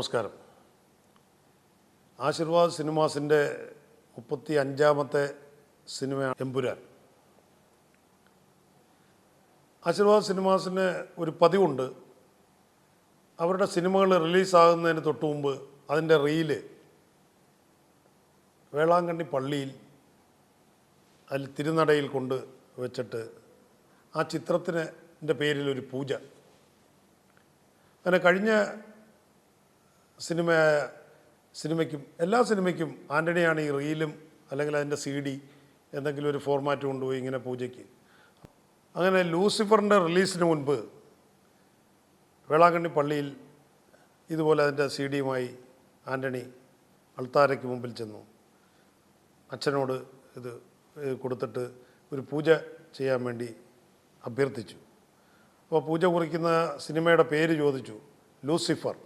നമസ്കാരം. ആശീർവാദ് സിനിമാസിന്റെ മുപ്പത്തി അഞ്ചാമത്തെ സിനിമയാണ് എമ്പുരാൻ. ആശീർവാദ് സിനിമാസിന് ഒരു പതിവുണ്ട്. അവരുടെ സിനിമകൾ റിലീസാകുന്നതിന് തൊട്ട് മുമ്പ് അതിന്റെ റീൽ വേളാങ്കണ്ണി പള്ളിയിൽ അതിൽ തിരുനടയിൽ കൊണ്ട് വെച്ചിട്ട് ആ ചിത്രത്തിന് പേരിൽ ഒരു പൂജ. അങ്ങനെ കഴിഞ്ഞ സിനിമ സിനിമയ്ക്കും എല്ലാ സിനിമയ്ക്കും ആന്റണിയാണ് ഈ റീലും അല്ലെങ്കിൽ അതിന്റെ സി ഡി എന്തെങ്കിലും ഒരു ഫോർമാറ്റ് കൊണ്ടുപോയി ഇങ്ങനെ പൂജയ്ക്ക്. അങ്ങനെ ലൂസിഫറിന്റെ റിലീസിന് മുൻപ് വേളാങ്കണ്ണി പള്ളിയിൽ ഇതുപോലെ അതിന്റെ സി ഡിയുമായി ആന്റണി അൾത്താരയ്ക്ക് മുമ്പിൽ ചെന്നു. അച്ഛനോട് ഇത് കൊടുത്തിട്ട് ഒരു പൂജ ചെയ്യാൻ വേണ്ടി അഭ്യർത്ഥിച്ചു. അപ്പോൾ പൂജ കുറിക്കുന്ന സിനിമയുടെ പേര് ചോദിച്ചു ലൂസിഫർ.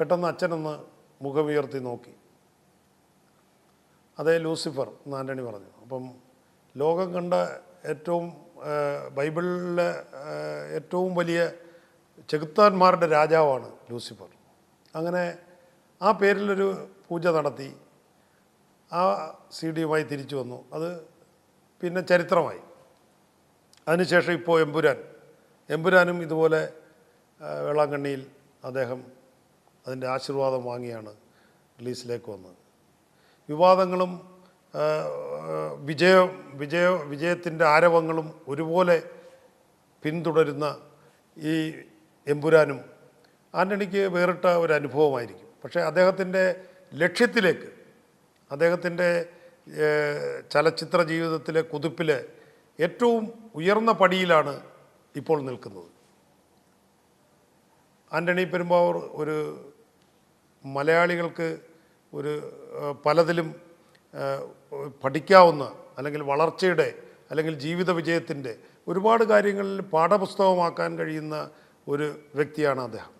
പെട്ടെന്ന് അച്ഛനൊന്ന് മുഖമുയർത്തി നോക്കി. അതേ ലൂസിഫർ എന്ന് ആന്റണി പറഞ്ഞു. അപ്പം ലോകം കണ്ട ഏറ്റവും ബൈബിളിലെ ഏറ്റവും വലിയ ചെകുത്താന്മാരുടെ രാജാവാണ് ലൂസിഫർ. അങ്ങനെ ആ പേരിലൊരു പൂജ നടത്തി. ആ സി ഡിയുമായി തിരിച്ചു വന്നു. അത് പിന്നെ ചരിത്രമായി. അതിനുശേഷം ഇപ്പോൾ എമ്പുരാൻ. എമ്പുരാനും ഇതുപോലെ വേളാങ്കണ്ണിയിൽ അദ്ദേഹം അതിന്റെ ആശീർവാദം വാങ്ങിയാണ് റിലീസിലേക്ക് വന്നത്. വിവാദങ്ങളും വിജയ വിജയ വിജയത്തിന്റെ ആരവങ്ങളും ഒരുപോലെ പിന്തുടരുന്ന ഈ എമ്പുരാനും ആന്റണിക്ക് വേറിട്ട ഒരു അനുഭവമായിരിക്കും. പക്ഷേ അദ്ദേഹത്തിന്റെ ലക്ഷ്യത്തിലേക്ക് അദ്ദേഹത്തിന്റെ ചലച്ചിത്ര ജീവിതത്തിലെ കുതിപ്പിലെ ഏറ്റവും ഉയർന്ന പടിയിലാണ് ഇപ്പോൾ നിൽക്കുന്നത്. ആന്റണി പെരുമ്പാവൂർ ഒരു മലയാളികൾക്ക് ഒരു പലതിലും പഠിക്കാവുന്ന അല്ലെങ്കിൽ വളർച്ചയുടെ അല്ലെങ്കിൽ ജീവിത വിജയത്തിന്റെ ഒരുപാട് കാര്യങ്ങളിൽ പാഠപുസ്തകമാക്കാൻ കഴിയുന്ന ഒരു വ്യക്തിയാണ് അദ്ദേഹം.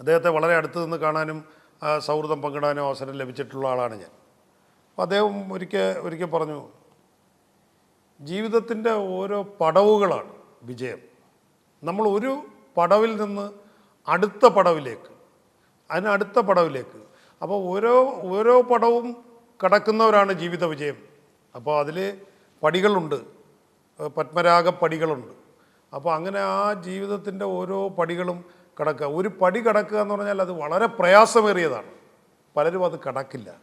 അദ്ദേഹത്തെ വളരെ അടുത്ത് നിന്ന് കാണാനും സൗഹൃദം പങ്കിടാനും അവസരം ലഭിച്ചിട്ടുള്ള ആളാണ് ഞാൻ. അപ്പോൾ അദ്ദേഹം ഒരിക്കൽ ഒരിക്കൽ പറഞ്ഞു ജീവിതത്തിന്റെ ഓരോ പടവുകളാണ് വിജയം. നമ്മൾ ഒരു പടവിൽ നിന്ന് അടുത്ത പടവിലേക്ക്. അതിന് അടുത്ത പടവിലേക്ക്. അപ്പോൾ ഓരോ ഓരോ പടവും കടക്കുന്നവരാണ് ജീവിത വിജയം. അപ്പോൾ അതിൽ പടികളുണ്ട്. പത്മരാഗ പടികളുണ്ട്. അപ്പോൾ അങ്ങനെ ആ ജീവിതത്തിന്റെ ഓരോ പടികളും കടക്കുക. ഒരു പടി കടക്കുക എന്ന് പറഞ്ഞാൽ അത് വളരെ പ്രയാസമേറിയതാണ്. പലരും അത് കടക്കില്ല.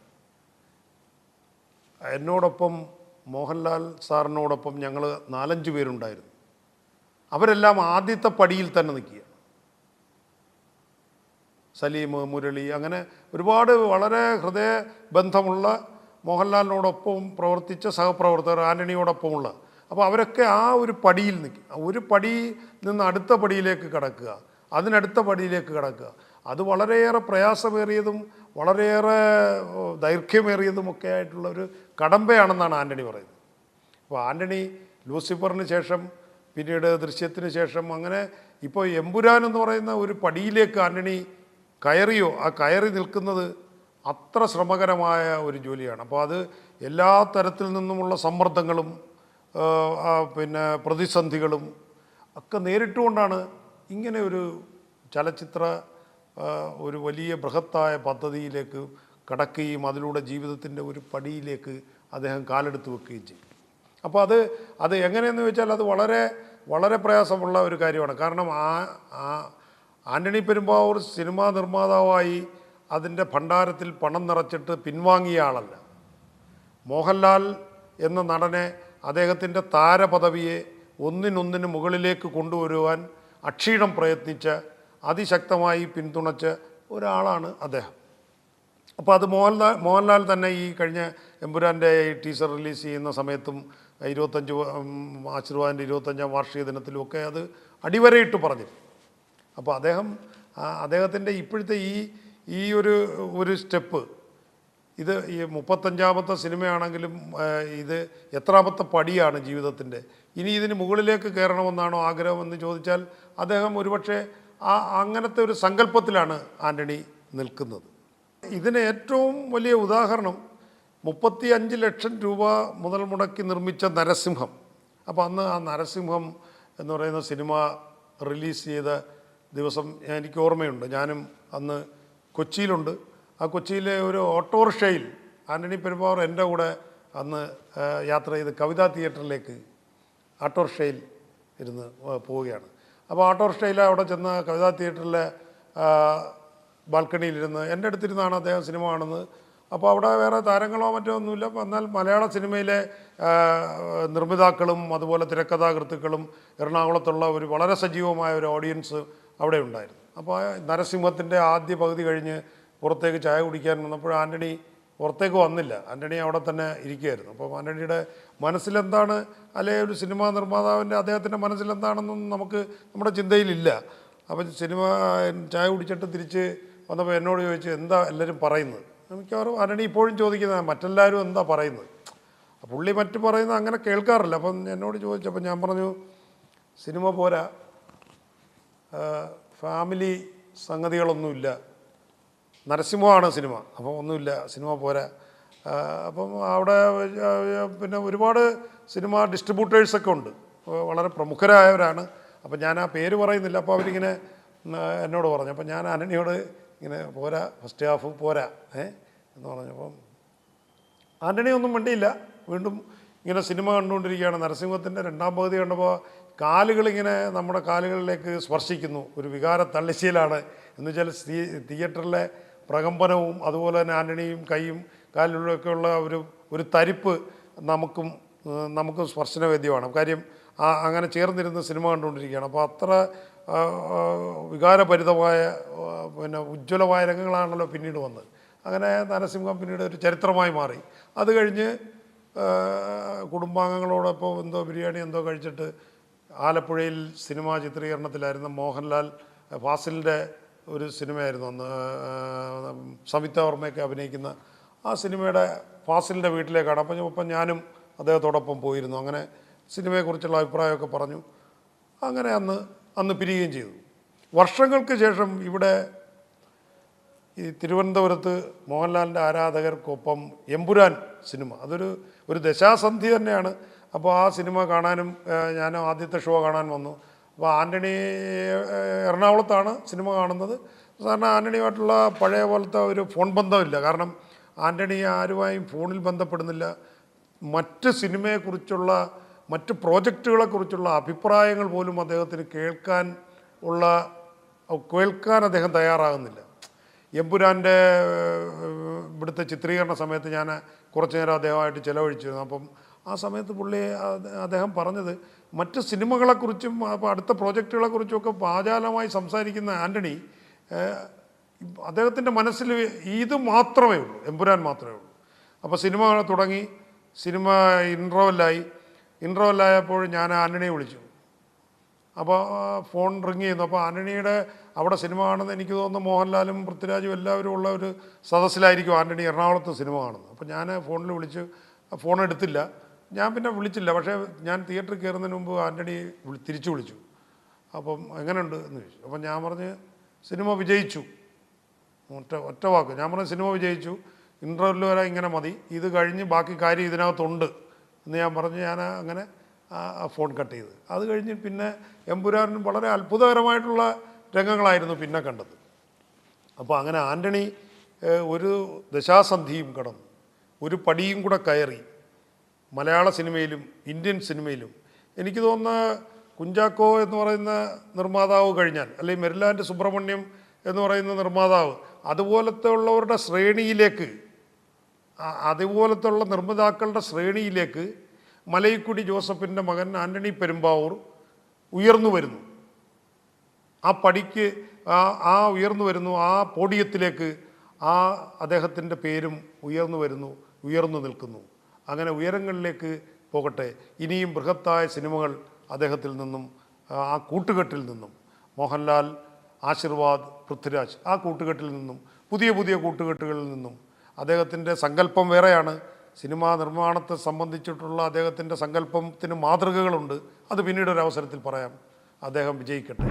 എന്നോടൊപ്പം മോഹൻലാൽ സാറിനോടൊപ്പം ഞങ്ങൾ നാലഞ്ച് പേരുണ്ടായിരുന്നു. അവരെല്ലാം ആദ്യത്തെ പടിയിൽ തന്നെ നിൽക്കുക. സലീം മുരളി അങ്ങനെ ഒരുപാട് വളരെ ഹൃദയബന്ധമുള്ള മോഹൻലാലിനോടൊപ്പം പ്രവർത്തിച്ച സഹപ്രവർത്തകർ ആന്റണിയോടൊപ്പമുള്ള അപ്പോൾ അവരൊക്കെ ആ ഒരു പടിയിൽ നിൽക്കും ഒരു പടി നിന്ന് അടുത്ത പടിയിലേക്ക് കടക്കുക അതിനടുത്ത പടിയിലേക്ക് കടക്കുക. അത് വളരെയേറെ പ്രയാസമേറിയതും വളരെയേറെ ദൈർഘ്യമേറിയതുമൊക്കെ ആയിട്ടുള്ള ഒരു കടമ്പയാണെന്നാണ് ആന്റണി പറയുന്നത്. അപ്പോൾ ആന്റണി ലൂസിഫറിന് ശേഷം പിന്നീട് ദൃശ്യത്തിന് ശേഷം അങ്ങനെ ഇപ്പോൾ എമ്പുരാൻ എന്ന് പറയുന്ന ഒരു പടിയിലേക്ക് ആന്റണി കയറിയോ ആ കയറി നിൽക്കുന്നത് അത്ര ശ്രമകരമായ ഒരു ജോലിയാണ്. അപ്പോൾ അത് എല്ലാ തരത്തിൽ നിന്നുമുള്ള സമ്മർദ്ദങ്ങളും പിന്നെ പ്രതിസന്ധികളും ഒക്കെ നേരിട്ടുകൊണ്ടാണ് ഇങ്ങനെ ഒരു ചലച്ചിത്ര ഒരു വലിയ ബൃഹത്തായ പദ്ധതിയിലേക്ക് കടക്കുകയും അതിലൂടെ ജീവിതത്തിന്റെ ഒരു പടിയിലേക്ക് അദ്ദേഹം കാലെടുത്ത് വെക്കുകയും ചെയ്യും. അപ്പോൾ അത് അത് എങ്ങനെയെന്ന് വെച്ചാൽ അത് വളരെ വളരെ പ്രയാസമുള്ള ഒരു കാര്യമാണ്. കാരണം ആ ആ ആന്റണി പെരുമ്പാവൂർ സിനിമാ നിർമ്മാതാവായി അതിന്റെ ഭണ്ഡാരത്തിൽ പണം നിറച്ചിട്ട് പിൻവാങ്ങിയ ആളല്ല. മോഹൻലാൽ എന്ന നടനെ അദ്ദേഹത്തിന്റെ താരപദവിയെ ഒന്നിനൊന്നിന് മുകളിലേക്ക് കൊണ്ടുവരുവാൻ അക്ഷീണം പ്രയത്നിച്ച് അതിശക്തമായി പിന്തുണച്ച ഒരാളാണ് അദ്ദേഹം. അപ്പോൾ അത് മോഹൻലാൽ മോഹൻലാൽ തന്നെ ഈ കഴിഞ്ഞ എമ്പുരാന്റെ ടീസർ റിലീസ് ചെയ്യുന്ന സമയത്തും ഇരുപത്തഞ്ച് ആശീർവാദിന്റെ ഇരുപത്തഞ്ചാം വാർഷിക ദിനത്തിലും ഒക്കെ അത് അടിവരയിട്ട് പറഞ്ഞു അപ്പോൾ അദ്ദേഹം അദ്ദേഹത്തിന്റെ ഇപ്പോഴത്തെ ഈ ഈ ഒരു ഒരു സ്റ്റെപ്പ് ഇത് ഈ മുപ്പത്തഞ്ചാമത്തെ സിനിമയാണെങ്കിലും ഇത് എത്രാമത്തെ പടിയാണ് ജീവിതത്തിന്റെ ഇനി ഇതിന് മുകളിലേക്ക് കയറണമെന്നാണോ ആഗ്രഹമെന്ന് ചോദിച്ചാൽ അദ്ദേഹം ഒരുപക്ഷെ ആ അങ്ങനത്തെ ഒരു സങ്കല്പത്തിലാണ് ആന്റണി നിൽക്കുന്നത്. ഇതിന് ഏറ്റവും വലിയ ഉദാഹരണം മുപ്പത്തി അഞ്ച് ലക്ഷം രൂപ മുതൽ മുടക്കി നിർമ്മിച്ച നരസിംഹം. അപ്പോൾ അന്ന് ആ നരസിംഹം എന്ന് പറയുന്ന സിനിമ റിലീസ് ചെയ്ത ദിവസം എനിക്ക് ഓർമ്മയുണ്ട്. ഞാനും അന്ന് കൊച്ചിയിലുണ്ട്. ആ കൊച്ചിയിലെ ഒരു ഓട്ടോറിക്ഷയിൽ ആന്റണി പെരുമ്പാവൂർ എന്റെ കൂടെ അന്ന് യാത്ര ചെയ്ത് കവിതാ തിയേറ്ററിലേക്ക് ഓട്ടോറിക്ഷയിൽ ഇരുന്ന് പോവുകയാണ്. അപ്പോൾ ഓട്ടോറിക്ഷയിൽ അവിടെ ചെന്ന് കവിതാ തിയേറ്ററിലെ ബാൽക്കണിയിലിരുന്ന് എന്റെ അടുത്തിരുന്നാണ് അദ്ദേഹം സിനിമ കാണുന്നത്. അപ്പോൾ അവിടെ വേറെ താരങ്ങളോ മറ്റോ ഒന്നുമില്ല. എന്നാൽ മലയാള സിനിമയിലെ നിർമ്മിതാക്കളും അതുപോലെ തിരക്കഥാകൃത്തുക്കളും എറണാകുളത്തുള്ള ഒരു വളരെ സജീവമായ ഒരു ഓഡിയൻസ് അവിടെ ഉണ്ടായിരുന്നു. അപ്പോൾ നരസിംഹത്തിന്റെ ആദ്യ പകുതി കഴിഞ്ഞ് പുറത്തേക്ക് ചായ കുടിക്കാൻ വന്നപ്പോൾ ആന്റണി പുറത്തേക്ക് വന്നില്ല. ആന്റണി അവിടെ തന്നെ ഇരിക്കുകയായിരുന്നു. അപ്പോൾ ആന്റണിയുടെ മനസ്സിലെന്താണ്? അല്ലെ ഒരു സിനിമാ നിർമ്മാതാവിന്റെ അദ്ദേഹത്തിന്റെ മനസ്സിലെന്താണെന്നൊന്നും നമുക്ക് നമ്മുടെ ചിന്തയിലില്ല. അപ്പം സിനിമ ചായ കുടിച്ചിട്ട് തിരിച്ച് വന്നപ്പോൾ എന്നോട് ചോദിച്ചു എന്താ എല്ലാവരും പറയുന്നത്? മിക്കവാറും ആന്റണി ഇപ്പോഴും ചോദിക്കുന്നത് മറ്റെല്ലാവരും എന്താ പറയുന്നത്? പുള്ളി മറ്റു പറയുന്നത് അങ്ങനെ കേൾക്കാറില്ല. അപ്പം എന്നോട് ചോദിച്ചപ്പോൾ ഞാൻ പറഞ്ഞു സിനിമ പോരാ. ഫാമിലി സംഗതികളൊന്നുമില്ല. നരസിംഹമാണ് സിനിമ. അപ്പോൾ ഒന്നുമില്ല സിനിമ പോരാ. അപ്പം അവിടെ പിന്നെ ഒരുപാട് സിനിമ ഡിസ്ട്രിബ്യൂട്ടേഴ്സൊക്കെ ഉണ്ട്. വളരെ പ്രമുഖരായവരാണ്. അപ്പം ഞാൻ ആ പേര് പറയുന്നില്ല. അപ്പോൾ അവരിങ്ങനെ എന്നോട് പറഞ്ഞു. അപ്പം ഞാൻ അനനിയോട് ഇങ്ങനെ പോരാ ഫസ്റ്റ് ഹാഫ് പോരാ. ഏ എന്ന് പറഞ്ഞപ്പം ആന്റണി ഒന്നും മിണ്ടിയില്ല. വീണ്ടും ഇങ്ങനെ സിനിമ കണ്ടുകൊണ്ടിരിക്കുകയാണ്. നരസിംഹത്തിന്റെ രണ്ടാം പകുതി കണ്ടപ്പോൾ കാലുകളിങ്ങനെ നമ്മുടെ കാലുകളിലേക്ക് സ്പർശിക്കുന്നു. ഒരു വികാര തള്ളിശീലാണ് എന്ന് വെച്ചാൽ തിയേറ്ററിലെ പ്രകമ്പനവും അതുപോലെ തന്നെ ആന്റണിയും കൈയും കാലിലൊക്കെയുള്ള ഒരു ഒരു തരിപ്പ് നമുക്കും നമുക്കും സ്പർശനവേദ്യമാണ്. കാര്യം അങ്ങനെ ചേർന്നിരുന്ന് സിനിമ കണ്ടുകൊണ്ടിരിക്കുകയാണ്. അപ്പോൾ അത്ര വികാരഭരിതമായ പിന്നെ ഉജ്ജ്വലമായ രംഗങ്ങളാണല്ലോ പിന്നീട് വന്നത്. അങ്ങനെ നരസിംഹം പിന്നീട് ഒരു ചരിത്രമായി മാറി. അത് കഴിഞ്ഞ് കുടുംബാംഗങ്ങളോടൊപ്പം എന്തോ ബിരിയാണി എന്തോ കഴിച്ചിട്ട് ആലപ്പുഴയിൽ സിനിമാ ചിത്രീകരണത്തിലായിരുന്ന മോഹൻലാൽ ഫാസിലിന്റെ ഒരു സിനിമയായിരുന്നു അന്ന് സംയുക്ത വർമ്മയൊക്കെ അഭിനയിക്കുന്ന ആ സിനിമയുടെ ഫാസിലിന്റെ വീട്ടിലേക്കാണ്. അപ്പം ഒപ്പം ഞാനും അദ്ദേഹത്തോടൊപ്പം പോയിരുന്നു. അങ്ങനെ സിനിമയെക്കുറിച്ചുള്ള അഭിപ്രായമൊക്കെ പറഞ്ഞു. അങ്ങനെ അന്ന് അന്ന് പിരിയുകയും ചെയ്തു. വർഷങ്ങൾക്ക് ശേഷം ഇവിടെ ഈ തിരുവനന്തപുരത്ത് മോഹൻലാലിന്റെ ആരാധകർക്കൊപ്പം എമ്പുരാൻ സിനിമ. അതൊരു ഒരു ദശാസന്ധി തന്നെയാണ്. അപ്പോൾ ആ സിനിമ കാണാനും ഞാൻ ആദ്യത്തെ ഷോ കാണാൻ വന്നു. അപ്പോൾ ആന്റണി എറണാകുളത്താണ് സിനിമ കാണുന്നത്. സാധാരണ ആന്റണിയുമായിട്ടുള്ള പഴയ പോലത്തെ ഒരു ഫോൺ ബന്ധമില്ല. കാരണം ആന്റണി ആരുമായും ഫോണിൽ ബന്ധപ്പെടുന്നില്ല. മറ്റ് സിനിമയെക്കുറിച്ചുള്ള മറ്റ് പ്രോജക്റ്റുകളെക്കുറിച്ചുള്ള അഭിപ്രായങ്ങൾ പോലും അദ്ദേഹത്തിന് കേൾക്കാൻ ഉള്ള കേൾക്കാൻ അദ്ദേഹം തയ്യാറാകുന്നില്ല. എമ്പുരാന്റെ ഇവിടുത്തെ ചിത്രീകരണ സമയത്ത് ഞാൻ കുറച്ച് നേരം അദ്ദേഹമായിട്ട് ചിലവഴിച്ചിരുന്നു. അപ്പം ആ സമയത്ത് പുള്ളി അദ്ദേഹം പറഞ്ഞത് മറ്റ് സിനിമകളെക്കുറിച്ചും അടുത്ത പ്രോജക്റ്റുകളെക്കുറിച്ചും ഒക്കെ വാചാലമായി സംസാരിക്കുന്ന ആന്റണി അദ്ദേഹത്തിന്റെ മനസ്സിൽ ഇത് മാത്രമേ ഉള്ളൂ എമ്പുരാൻ മാത്രമേ ഉള്ളൂ. അപ്പോൾ സിനിമ തുടങ്ങി സിനിമ ഇൻട്രോവല്ലായി ഇൻട്രോവല്ലായപ്പോൾ ഞാൻ ആന്റണിയെ വിളിച്ചു. അപ്പോൾ ഫോൺ റിങ് ചെയ്യുന്നു. അപ്പോൾ ആന്റണിയുടെ അവിടെ സിനിമ കാണുന്ന എനിക്ക് തോന്നുന്നു മോഹൻലാലും പൃഥ്വിരാജും എല്ലാവരും ഉള്ള ഒരു സദസ്സിലായിരിക്കും ആന്റണി എറണാകുളത്ത് സിനിമ കാണുന്നത്. അപ്പോൾ ഞാൻ ഫോണിൽ വിളിച്ച് ഫോൺ എടുത്തില്ല. ഞാൻ പിന്നെ വിളിച്ചില്ല. പക്ഷേ ഞാൻ തിയേറ്ററിൽ കയറുന്നതിന് മുമ്പ് ആന്റണി തിരിച്ചു വിളിച്ചു. അപ്പം എങ്ങനെയുണ്ട് എന്ന് ചോദിച്ചു. അപ്പം ഞാൻ പറഞ്ഞ് സിനിമ വിജയിച്ചു. ഒറ്റ ഒറ്റ വാക്ക്. ഞാൻ പറഞ്ഞ സിനിമ വിജയിച്ചു. ഇന്റർവ്യൂവിൽ വരെ ഇങ്ങനെ മതി. ഇത് കഴിഞ്ഞ് ബാക്കി കാര്യം ഇതിനകത്തുണ്ട്. എന്ന് ഞാൻ പറഞ്ഞ് ഞാൻ അങ്ങനെ ഫോൺ കട്ട് ചെയ്ത്. അത് കഴിഞ്ഞ് പിന്നെ എമ്പുരാനും വളരെ അത്ഭുതകരമായിട്ടുള്ള രംഗങ്ങളായിരുന്നു പിന്നെ കണ്ടത്. അപ്പോൾ അങ്ങനെ ആന്റണി ഒരു ദശാസന്ധിയും കടന്നു. ഒരു പടിയും കൂടെ കയറി. മലയാള സിനിമയിലും ഇന്ത്യൻ സിനിമയിലും. എനിക്ക് തോന്നുന്ന കുഞ്ചാക്കോ എന്ന് പറയുന്ന നിർമ്മാതാവ് കഴിഞ്ഞാൽ അല്ലെങ്കിൽ മെരിലാൻഡ് സുബ്രഹ്മണ്യം എന്ന് പറയുന്ന നിർമ്മാതാവ് അതുപോലത്തെ ഉള്ളവരുടെ ശ്രേണിയിലേക്ക് അതുപോലത്തെ ഉള്ള നിർമ്മിതാക്കളുടെ ശ്രേണിയിലേക്ക് മലയിക്കുടി ജോസഫിന്റെ മകൻ ആന്റണി പെരുമ്പാവൂർ ഉയർന്നു വരുന്നു. ആ പടിക്ക് ആ ഉയർന്നു വരുന്നു ആ പോഡിയത്തിലേക്ക് ആ അദ്ദേഹത്തിന്റെ പേരും ഉയർന്നു വരുന്നു ഉയർന്നു നിൽക്കുന്നു. അങ്ങനെ ഉയരങ്ങളിലേക്ക് പോകട്ടെ. ഇനിയും ബൃഹത്തായ സിനിമകൾ അദ്ദേഹത്തിൽ നിന്നും ആ കൂട്ടുകെട്ടിൽ നിന്നും. മോഹൻലാൽ ആശീർവാദ് പൃഥ്വിരാജ് ആ കൂട്ടുകെട്ടിൽ നിന്നും പുതിയ പുതിയ കൂട്ടുകെട്ടുകളിൽ നിന്നും. അദ്ദേഹത്തിന്റെ സങ്കല്പം വേറെയാണ്. സിനിമാ നിർമ്മാണത്തെ സംബന്ധിച്ചിട്ടുള്ള അദ്ദേഹത്തിന്റെ സങ്കല്പത്തിന് മാതൃകകളുണ്ട്. അത് പിന്നീട് ഒരു അവസരത്തിൽ പറയാം. അദ്ദേഹം വിജയിക്കട്ടെ.